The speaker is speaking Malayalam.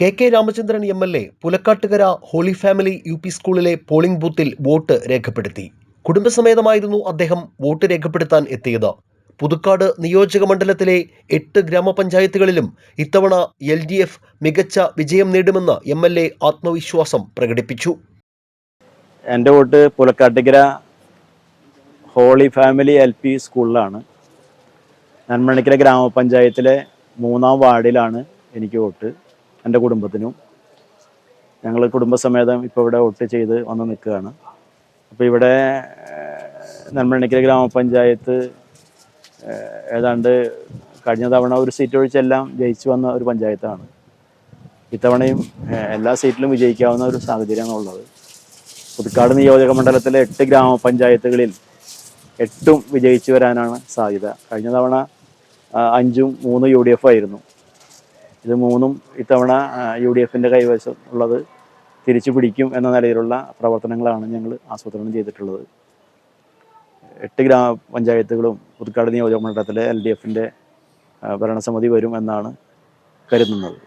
K K Ramachandran M L A Pulakkattukara Holy Family U P സ്കൂളിലെ പോളിംഗ് ബൂത്തിൽ വോട്ട് രേഖപ്പെടുത്തി. കുടുംബസമേതമായിരുന്നു അദ്ദേഹം വോട്ട് രേഖപ്പെടുത്താൻ എത്തിയത്. പുതുക്കാട് നിയോജക മണ്ഡലത്തിലെ എട്ട് ഗ്രാമപഞ്ചായത്തുകളിലും ഇത്തവണ എൽ ഡി എഫ് മികച്ച വിജയം നേടുമെന്ന് എം എൽ എ ആത്മവിശ്വാസം പ്രകടിപ്പിച്ചു. എന്റെ vote Pulakkattukara Holy Family L P സ്കൂളിലാണ്. നന്മണിക്കര ഗ്രാമപഞ്ചായത്തിലെ മൂന്നാം വാർഡിലാണ് എനിക്ക് വോട്ട്. എന്റെ കുടുംബത്തിനും. ഞങ്ങൾ കുടുംബസമേതം ഇപ്പോൾ ഇവിടെ വോട്ട് ചെയ്ത് വന്ന് നിൽക്കുകയാണ്. അപ്പോൾ ഇവിടെ ഏഹ്, നന്മണിക്കര ഗ്രാമപഞ്ചായത്ത് ഏതാണ്ട് കഴിഞ്ഞ തവണ ഒരു സീറ്റ് ഒഴിച്ചെല്ലാം ജയിച്ചു വന്ന ഒരു പഞ്ചായത്താണ്. ഇത്തവണയും എല്ലാ സീറ്റിലും വിജയിക്കാവുന്ന ഒരു സാഹചര്യമാണ് ഉള്ളത് പുതുക്കാട് നിയോജക മണ്ഡലത്തിലെ എട്ട് ഗ്രാമപഞ്ചായത്തുകളിൽ എട്ടും വിജയിച്ചു വരാനാണ് സാധ്യത. കഴിഞ്ഞ തവണ അഞ്ചും മൂന്ന് യു ഡി എഫ് ആയിരുന്നു. ഇത് മൂന്നും ഇത്തവണ യു ഡി എഫിന്റെ കൈവശം ഉള്ളത് തിരിച്ചു പിടിക്കും എന്ന നിലയിലുള്ള പ്രവർത്തനങ്ങളാണ് ഞങ്ങൾ ആസൂത്രണം ചെയ്തിട്ടുള്ളത്. എട്ട് ഗ്രാമപഞ്ചായത്തുകളും പുതുക്കാട് നിയോജക മണ്ഡലത്തിലെ എൽ ഡി എഫിന്റെ ഭരണസമിതി വരും എന്നാണ് കരുതുന്നത്.